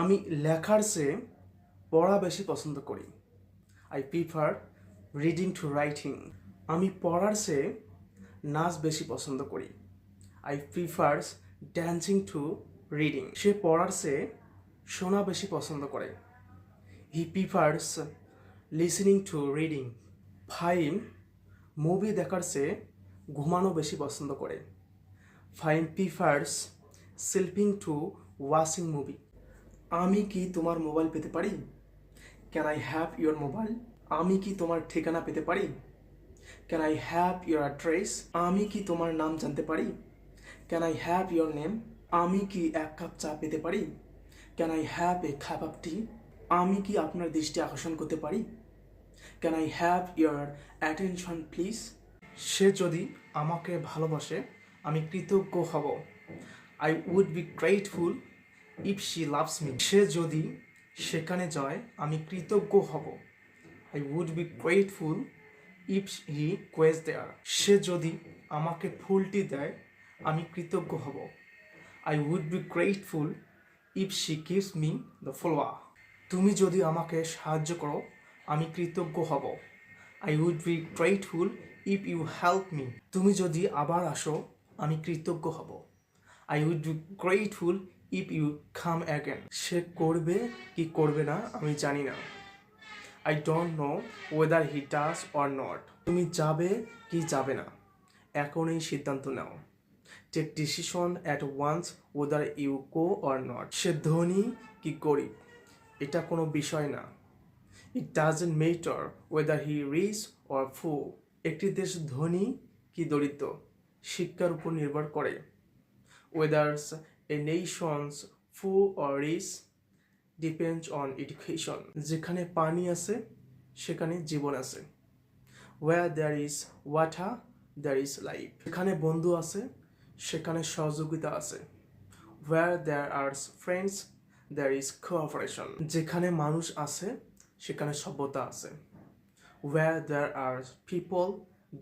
আমি লেখার চেয়ে পড়া বেশি পছন্দ করি। I prefer reading to writing আমি পড়ার চেয়ে নাচ বেশি পছন্দ করি। I prefers dancing to reading সে পড়ার চেয়ে শোনা বেশি পছন্দ করে। He prefers listening to reading Fahim movie দেখার চেয়ে ঘুমানো বেশি পছন্দ করে। Fahim prefers sleeping to watching movie আমি কি তোমার মোবাইল পেতে পারি? Can I have your mobile আমি কি তোমার ঠিকানা পেতে পারি? Can I have your address আমি কি তোমার নাম জানতে পারি? Can I have your name আমি কি এক কাপ চা পেতে পারি? Can I have a cup of tea আমি কি আপনার দৃষ্টি আকর্ষণ করতে পারি? Can I have your attention please সে যদি আমাকে ভালোবাসে, আমি কৃতজ্ঞ হব। I would be grateful if she loves me সে যদি সেখানে যায়, আমি কৃতজ্ঞ হব। I would be grateful if he goes there সে যদি আমাকে ফুলটি দেয়, আমি কৃতজ্ঞ হব। I would be grateful if she gives me the flower তুমি যদি আমাকে সাহায্য করো, আমি কৃতজ্ঞ হব। I would be grateful if you help me তুমি যদি আবার আসো, আমি কৃতজ্ঞ হব। I would be grateful if you come again. সে করবে কি করবে না, আমি জানি না। I don't know whether he does or not. তুমি যাবে কি যাবে না, এখনই সিদ্ধান্ত নাও। Take decision at once whether you go or not. সে ধনী কি গরিব, এটা কোনো বিষয় না। It doesn't matter whether he rich or poor একটি দেশ ধনী কি দরিদ্র, শিক্ষার উপর নির্ভর করে। Whether's a nations poor or rich depends on education যেখানে পানি আছে, সেখানে জীবন আছে। Where there is water there is life যেখানে বন্ধু আছে, সেখানে সহযোগিতা আছে। Where there are friends there is cooperation যেখানে মানুষ আছে, সেখানে সভ্যতা আছে। Where there are people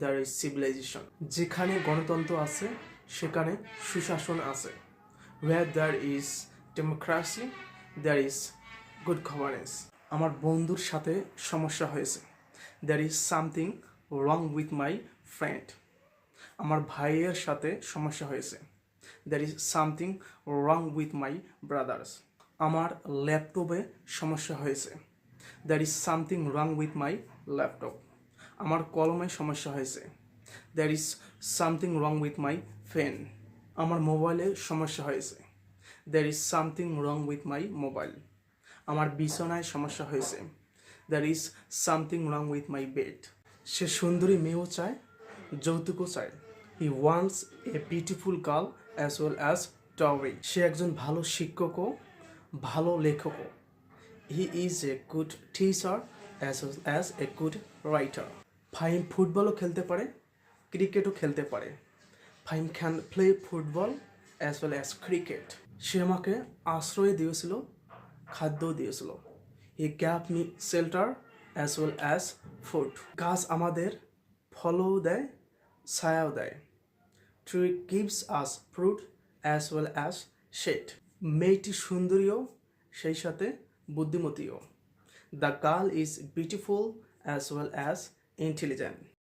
there is civilisation যেখানে গণতন্ত্র আছে, সেখানে সুশাসন আছে। Where there is democracy there is good governance আমার বন্ধুর সাথে সমস্যা হয়েছে। There is something wrong with my friend আমার ভাইয়ের সাথে সমস্যা হয়েছে। There is something wrong with my brother's আমার ল্যাপটপে সমস্যা হয়েছে। There is something wrong with my laptop আমার কলমে সমস্যা হয়েছে। There is something wrong with my pen আমার মোবাইলে সমস্যা হয়েছে। There is something wrong with my mobile আমার বিছানায় সমস্যা হয়েছে। There is something wrong with my bed সে সুন্দরী মেয়েও চায়, যৌতুকও চায়। He wants a beautiful girl as well as টাওয়ারি সে একজন ভালো শিক্ষকও, ভালো লেখকও। He is a good teacher as well as a good writer Fahim ফুটবলও খেলতে পারে, ক্রিকেটও খেলতে পারে। Fahim can play football as well as cricket সে আমাকে আশ্রয় দিয়েছিল, খাদ্য দিয়েছিল। He gave me shelter as well as food গাছ আমাদের ফলও দেয়, ছায়াও দেয়। Tree gives us fruit as well as shade মেয়েটি সুন্দরীও, সেই সাথে বুদ্ধিমতীও। The girl is beautiful as well as intelligent